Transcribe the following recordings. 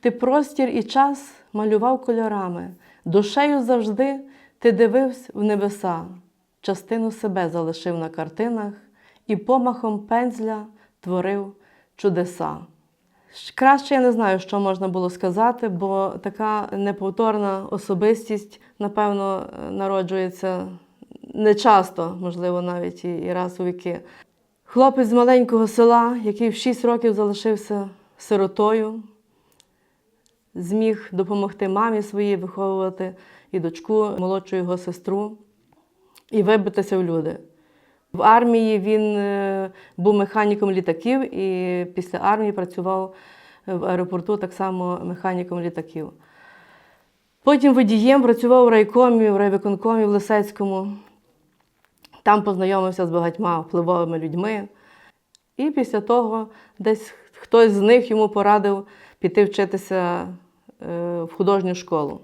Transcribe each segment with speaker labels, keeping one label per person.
Speaker 1: Ти простір і час малював кольорами, душею завжди ти дивився в небеса, частину себе залишив на картинах і помахом пензля творив чудеса. Краще я не знаю, що можна було сказати, бо така неповторна особистість, напевно, народжується не часто, можливо, навіть і раз у віки. Хлопець з маленького села, який в 6 років залишився сиротою, зміг допомогти мамі своїй виховувати і дочку, молодшу його сестру, і вибитися в люди. В армії він е, був механіком літаків і після армії працював в аеропорту так само механіком літаків. Потім водієм працював в райкомі, в райвиконкомі в Лисецькому. Там познайомився з багатьма впливовими людьми. І після того десь хтось з них йому порадив піти вчитися е, в художню школу.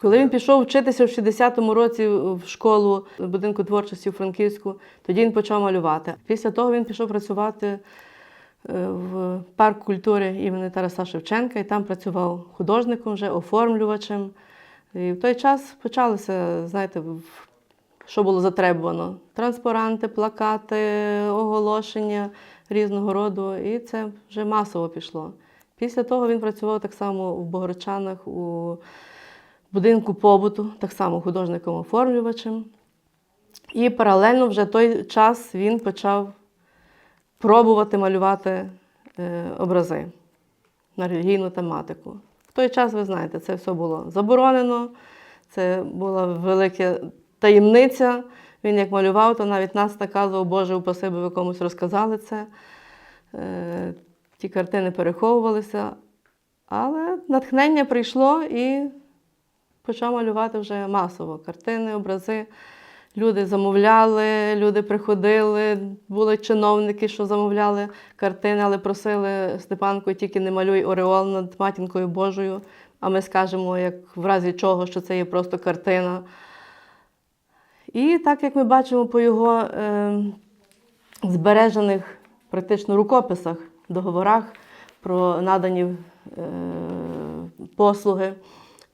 Speaker 1: Коли він пішов вчитися в 60-му році в школу в будинку творчості у Франківську, тоді він почав малювати. Після того він пішов працювати е, в парк культури імені Тараса Шевченка і там працював художником, вже оформлювачем. І в той час почалося, знаєте, що було затребувано: транспаранти, плакати, оголошення різного роду, і це вже масово пішло. Після того він працював так само в Богородчанах у будинку побуту, так само художником-оформлювачем. І паралельно вже той час він почав пробувати малювати е, образи на релігійну тематику. В той час, ви знаєте, це все було заборонено, це була велика таємниця. Він як малював, то навіть нас наказував, Боже, упаси, би ви комусь розказали це. Е, Ті картини переховувалися. Але натхнення прийшло і почав малювати вже масово картини, образи. Люди замовляли, люди приходили, були чиновники, що замовляли картини, але просили Степанку, тільки не малюй ореол над матінкою Божою. А ми скажемо, як в разі чого, що це є просто картина. І так як ми бачимо по його е, збережених практично рукописах, договорах про надані е, послуги.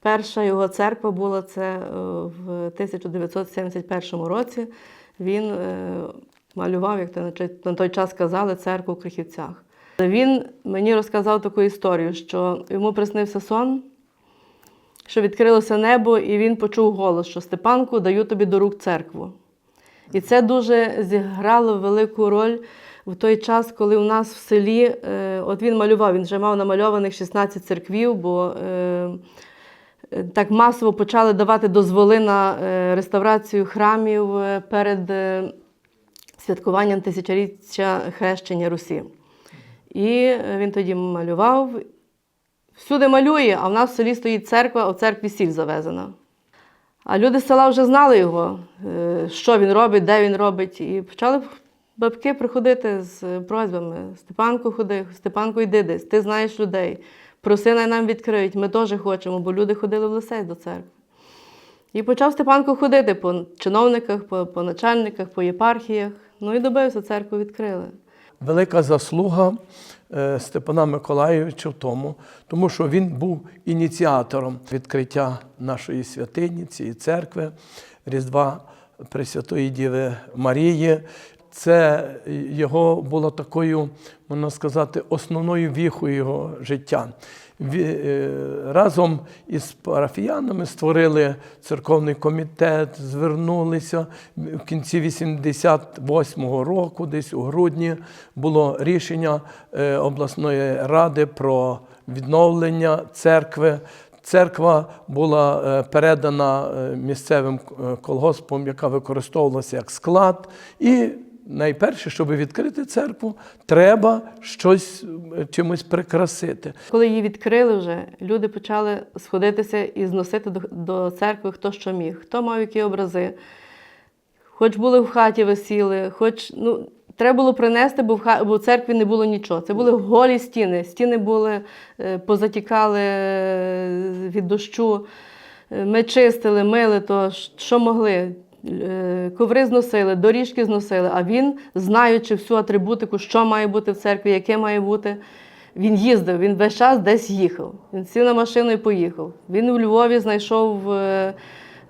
Speaker 1: Перша його церква була це е, в 1971 році. Він е, малював, як то на на той час казали, церкву в Крихівцях. Він мені розказав таку історію, що йому приснився сон, що відкрилося небо, і він почув голос, що Степанку даю тобі до рук церкву. І це дуже зіграло велику роль в той час, коли у нас в селі, е, от він малював, він вже мав намальованих 16 церквів, бо е, так масово почали давати дозволи на е, реставрацію храмів перед святкуванням тисячоліття хрещення Русі. І він тоді малював. Всюди малює, а в нас в селі стоїть церква, а в церкві сіль завезена. А люди з села вже знали його, е, що він робить, де він робить. І почали бабки приходити з просьбами: Степанку ходи, Степанку йди десь, ти знаєш людей. Проси, най нам відкриють, ми теж хочемо, бо люди ходили в лисей до церкви. І почав Степанко ходити по чиновниках, по, по начальниках, по єпархіях. Ну і добився, церкву відкрили.
Speaker 2: Велика заслуга е, Степана Миколайовича в тому, тому що він був ініціатором відкриття нашої святині, цієї церкви, Різдва Пресвятої Діви Марії. Це його було такою, можна сказати, основною віхою його життя. Е, Разом із парафіянами створили церковний комітет, звернулися в кінці 88-го року, десь у грудні, було рішення е, обласної ради про відновлення церкви. Церква була е, передана місцевим колгоспом, яка використовувалася як склад. І найперше, щоб відкрити церкву, треба щось е, чимось прикрасити.
Speaker 1: Коли її відкрили вже, люди почали сходитися і зносити до, церкви хто що міг, хто мав які образи. Хоч були в хаті висіли, хоч ну, треба було принести, бо в, ха... бо в церкві не було нічого. Це були голі стіни. Стіни були, е, позатікали е, від дощу. Ми чистили, мили то, що могли. Е, Коври зносили, доріжки зносили, а він, знаючи всю атрибутику, що має бути в церкві, яке має бути, Він їздив, він весь час десь їхав. Він сів на машину і поїхав. Він у Львові знайшов е,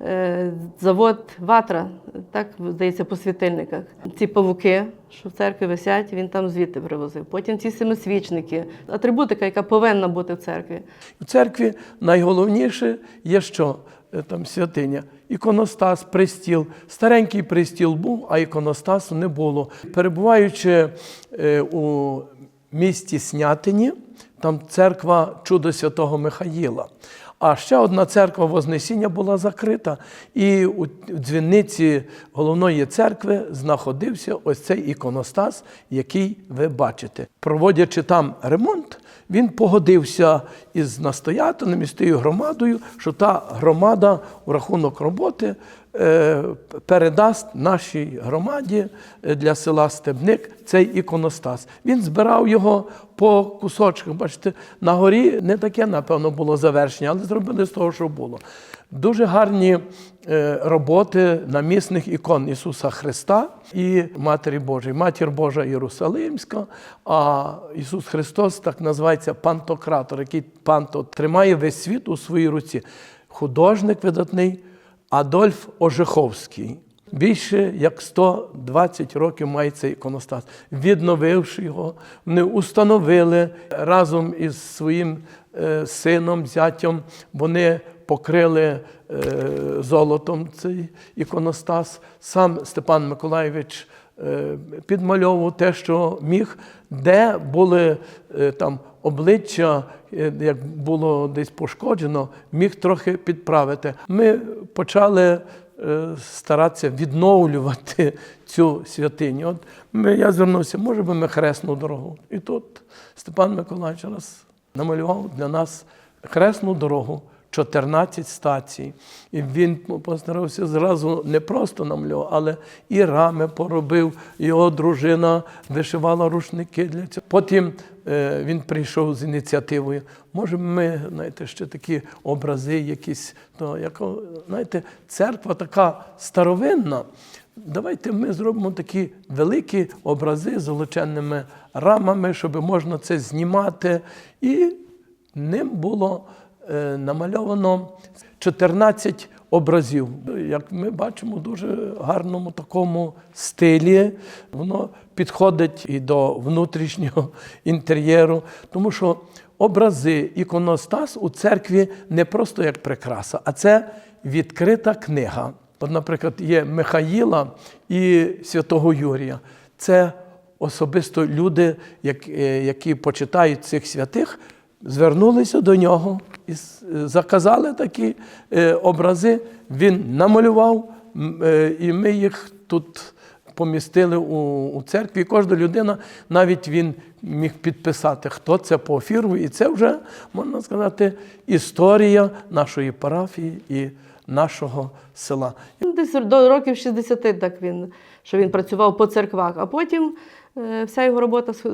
Speaker 1: е, завод Ватра, так здається, по світильниках. Ці павуки, що в церкві висять, він там звідти привозив. Потім ці семисвічники, атрибутика, яка повинна бути в церкві.
Speaker 2: У церкві найголовніше є що? Е, Там святиня. Іконостас, пристіл. Старенький пристіл був, а іконостасу не було. Перебуваючи е, у місті Снятині, там церква Чудо Святого Михаїла. А ще одна церква Вознесіння була закрита, і у дзвіниці головної церкви знаходився ось цей іконостас, який ви бачите. Проводячи там ремонт, він погодився із настоятелем, із тією громадою, що та громада у рахунок роботи передасть нашій громаді е, для села Стебник цей іконостас. Він збирав його по кусочках. Бачите, на горі не таке, напевно, було завершення, але зробили з того, що було. Дуже гарні е, роботи намісних ікон Ісуса Христа і Матері Божої. Матір Божа Єрусалимська, а Ісус Христос так називається пантократор, який панто тримає весь світ у своїй руці. Художник видатний Адольф Ожеховський. Більше як 120 років має цей іконостас. Відновивши його, вони установили разом із своїм е, сином, зятям, вони покрили е, золотом цей іконостас. Сам Степан Миколаєвич е, підмальовував те, що міг, де були там обличчя, як було десь пошкоджено, міг трохи підправити. Ми почали е, старатися відновлювати цю святиню. От ми, я звернувся, може би ми хресну дорогу. І тут Степан Миколаївич раз намалював для нас хресну дорогу. 14 стацій. І він постарався зразу не просто намалював, але і рами поробив. Його дружина вишивала рушники для цього. Потім е, він прийшов з ініціативою. Може, ми, знаєте, ще такі образи, якісь, то, як, знаєте, церква така старовинна. Давайте ми зробимо такі великі образи з золоченними рамами, щоб можна це знімати. І ним було намальовано 14 образів. Як ми бачимо, в дуже гарному такому стилі. Воно підходить і до внутрішнього інтер'єру, тому що образи, іконостас у церкві не просто як прикраса, а це відкрита книга. От, наприклад, є Михаїла і святого Юрія. Це особисто люди, е, які почитають цих святих, звернулися до нього і е, заказали такі е, образи. Він намалював, е, і ми їх тут помістили у, церкві. Кожна людина, навіть він міг підписати, хто це по ефіру. І це вже, можна сказати, історія нашої парафії і нашого села.
Speaker 1: Десь до років 60 так він, що він працював по церквах, а потім е, вся його робота е,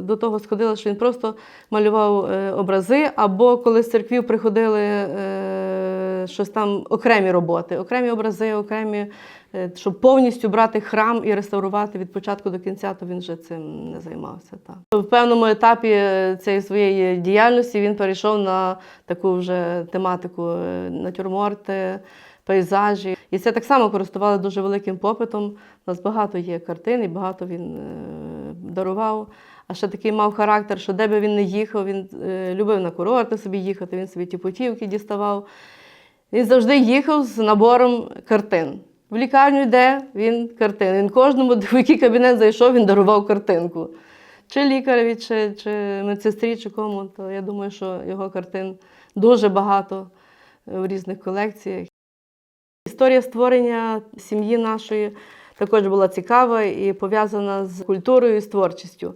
Speaker 1: до того сходила, що він просто малював е, образи, або коли з церквів приходили щось там окремі роботи, окремі образи, окремі, щоб повністю брати храм і реставрувати від початку до кінця, то він вже цим не займався. Так. В певному етапі цієї своєї діяльності він перейшов на таку вже тематику натюрморти, пейзажі. І це так само користували дуже великим попитом. У нас багато є картин, і багато він е, дарував. А ще такий мав характер, що де би він не їхав, він е, любив на курорти собі їхати, він собі ті путівки діставав. Він завжди їхав з набором картин. В лікарню йде, він картин. Він кожному, в який кабінет зайшов, він дарував картинку. Чи лікареві, чи, чи медсестрі, чи кому. То я думаю, що його картин дуже багато в різних колекціях. Історія створення сім'ї нашої також була цікава і пов'язана з культурою і з творчістю.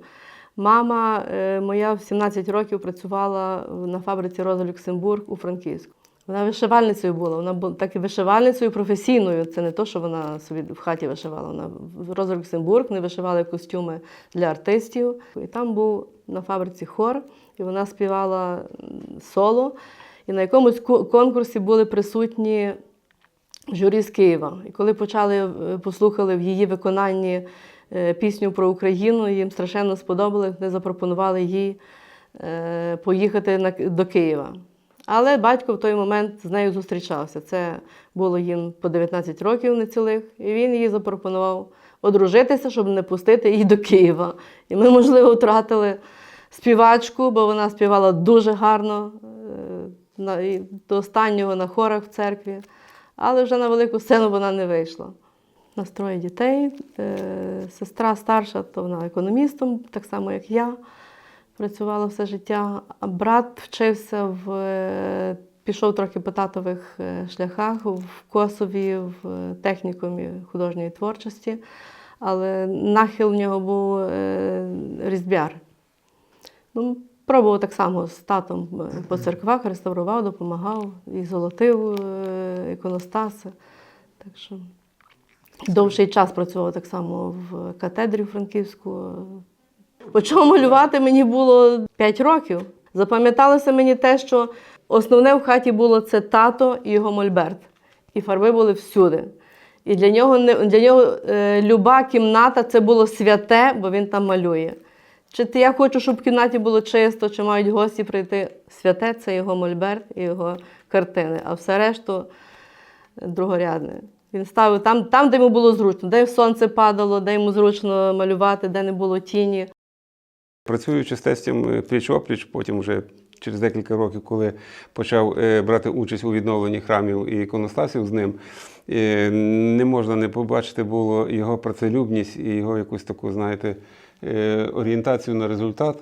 Speaker 1: Мама е, моя в 17 років працювала на фабриці Роза Люксембург у Франківську. Вона вишивальницею була, вона була так і вишивальницею професійною. Це не то, що вона собі в хаті вишивала. Вона в Роза Люксембург, вони вишивали костюми для артистів. І там був на фабриці хор, і вона співала соло. І на якомусь конкурсі були присутні журі з Києва. І коли почали е, послухали в її виконанні е, пісню про Україну, їм страшенно сподобалось, вони запропонували їй е, поїхати до Києва. Але батько в той момент з нею зустрічався. Це було їм по 19 років нецілих, і він їй запропонував одружитися, щоб не пустити її до Києва. І ми, можливо, втратили співачку, бо вона співала дуже гарно до останнього на хорах в церкві. Але вже на велику сцену вона не вийшла. У нас троє дітей. Е, Сестра старша, то вона економістом, так само як я. Працювала все життя. Брат вчився в е, пішов трохи по татових е, шляхах в Косові, в технікумі художньої творчості, але нахил в нього був різьбяр. Ну, пробував так само з татом е, по церквах, реставрував, допомагав і золотив е, іконостаси. Так що довший час працював так само в катедрі Франківську. Почав малювати мені було 5 років. Запам'яталося мені те, що основне в хаті було це тато і його мольберт. І фарби були всюди. І для нього, для нього е, люба кімната це було святе, бо він там малює. Чи я хочу, щоб в кімнаті було чисто, чи мають гості прийти. Святе це його мольберт і його картини, а все решту е, другорядне. Він ставив там, там, де йому було зручно, де сонце падало, де йому зручно малювати, де не було тіні.
Speaker 3: Працюючи з тестем пліч-опліч, потім вже через декілька років, коли почав е, брати участь у відновленні храмів і іконостасів з ним, е, не можна не побачити було його працелюбність і його якусь таку, знаєте, е, орієнтацію на результат.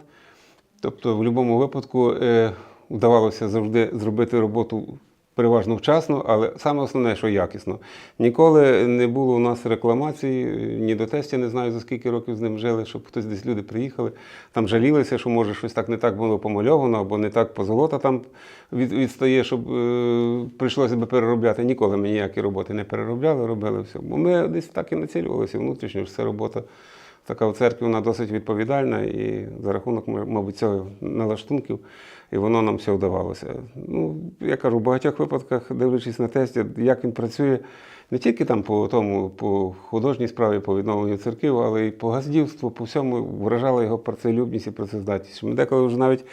Speaker 3: Тобто, в будь-якому випадку е, вдавалося завжди зробити роботу переважно вчасно, але саме основне, що якісно. Ніколи не було у нас рекламацій, е, ні до тестя не знаю, за скільки років з ним жили, щоб хтось десь люди приїхали, там жалілися, що може щось так не так було помальовано, або не так позолота там від, відстає, щоб е, прийшлося би переробляти. Ніколи ми ніякі роботи не переробляли, робили все. Бо ми десь так і націлювалися внутрішньо, що це робота така в церкві вона досить відповідальна, і за рахунок, мабуть, цього налаштунків, і воно нам все вдавалося. Ну, я кажу, в багатьох випадках, дивлячись на тесті, як він працює, не тільки там по тому, по художній справі, по відновленню церків, але й по газдівству, по всьому вражала його працелюбність і працездатність. Ми деколи вже навіть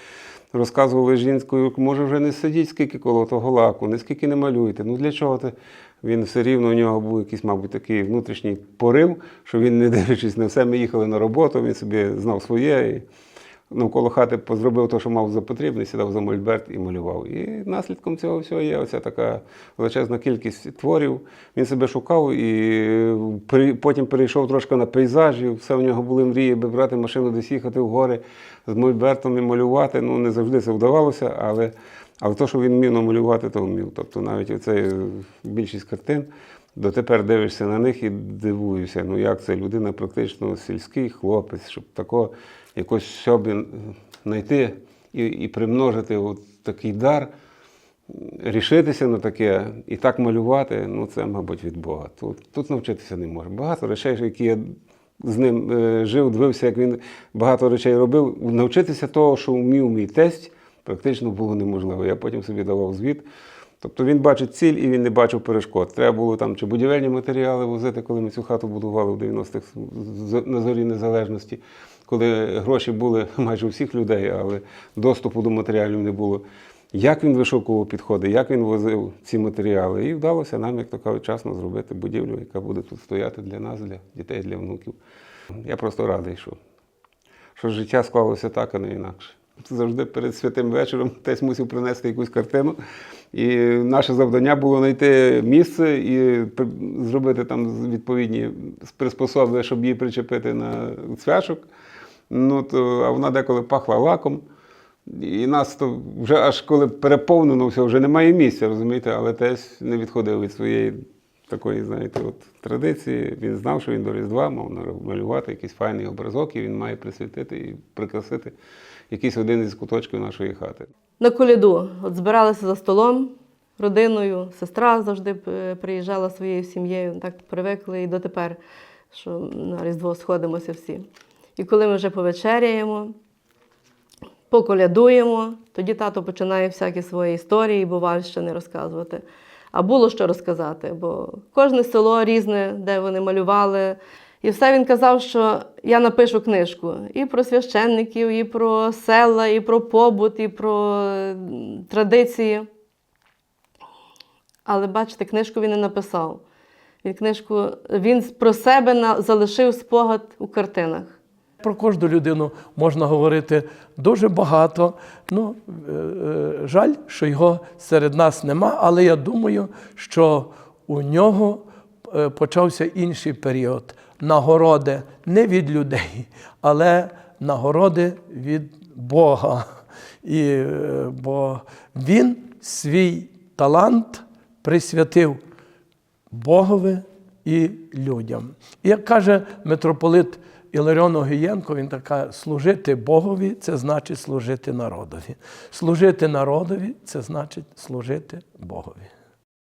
Speaker 3: розказували жінкою, може вже не сидіть скільки коло того лаку, не скільки не малюйте. Ну для чого ти? Він все рівно у нього був якийсь, мабуть, такий внутрішній порив, що він, не дивлячись на все, ми їхали на роботу, він собі знав своє. І навколо хати позробив те, що мав за потрібне, сідав за мольберт і малював. І наслідком цього всього є оця така величезна кількість творів. Він себе шукав і потім перейшов трошки на пейзажі. Все в нього були мрії, би брати машину, десь їхати в гори з мольбертом і малювати. Ну, не завжди це вдавалося, але, але то, що він вмів намалювати, то вмів. Тобто навіть оцей більшість картин. Дотепер дивишся на них і дивуєшся, ну як це людина практично сільський хлопець, щоб такого якось щоб знайти і, і примножити от такий дар, рішитися на таке і так малювати, ну це, мабуть, від Бога. Тут, тут навчитися не може. Багато речей, які я з ним е, жив, дивився, як він багато речей робив. Навчитися того, що вмів мій тесть, практично було неможливо. Я потім собі давав звіт. Тобто він бачить ціль і він не бачив перешкод. Треба було там чи будівельні матеріали возити, коли ми цю хату будували в 90-х на зорі незалежності, коли гроші були майже у всіх людей, але доступу до матеріалів не було. Як він вишукував підходи, як він возив ці матеріали. І вдалося нам, як то кажуть, вчасно зробити будівлю, яка буде тут стояти для нас, для дітей, для внуків. Я просто радий, що, що життя склалося так, а не інакше. Завжди перед святим вечором десь мусив принести якусь картину. І наше завдання було знайти місце і зробити там відповідні приспособи, щоб її причепити на цвяшок. Ну, то, а вона деколи пахла лаком. І нас то вже аж коли переповнено все, вже немає місця, розумієте, але теж не відходив від своєї такої, знаєте, от традиції. Він знав, що він до Різдва мав малювати якийсь файний образок, і він має присвятити і прикрасити якийсь один із куточків нашої хати.
Speaker 1: На коляду от збиралися за столом родиною, сестра завжди е, приїжджала своєю сім'єю, так привикли і дотепер, що на Різдво сходимося всі. І коли ми вже повечеряємо, поколядуємо, тоді тато починає всякі свої історії, бувальщини розказувати. А було що розказати, бо кожне село різне, де вони малювали. І все він казав, що я напишу книжку і про священників, і про села, і про побут, і про традиції. Але бачите, книжку він не написав. Він книжку він про себе залишив спогад у картинах.
Speaker 2: Про кожну людину можна говорити дуже багато. Ну, е, е, жаль, що його серед нас нема, але я думаю, що у нього е, почався інший період. Нагороди не від людей, але нагороди від Бога. І, бо він свій талант присвятив Богові і людям. І як каже митрополит Іларіон Огієнко, він така: служити Богові це значить служити народові. Служити народові це значить служити Богові.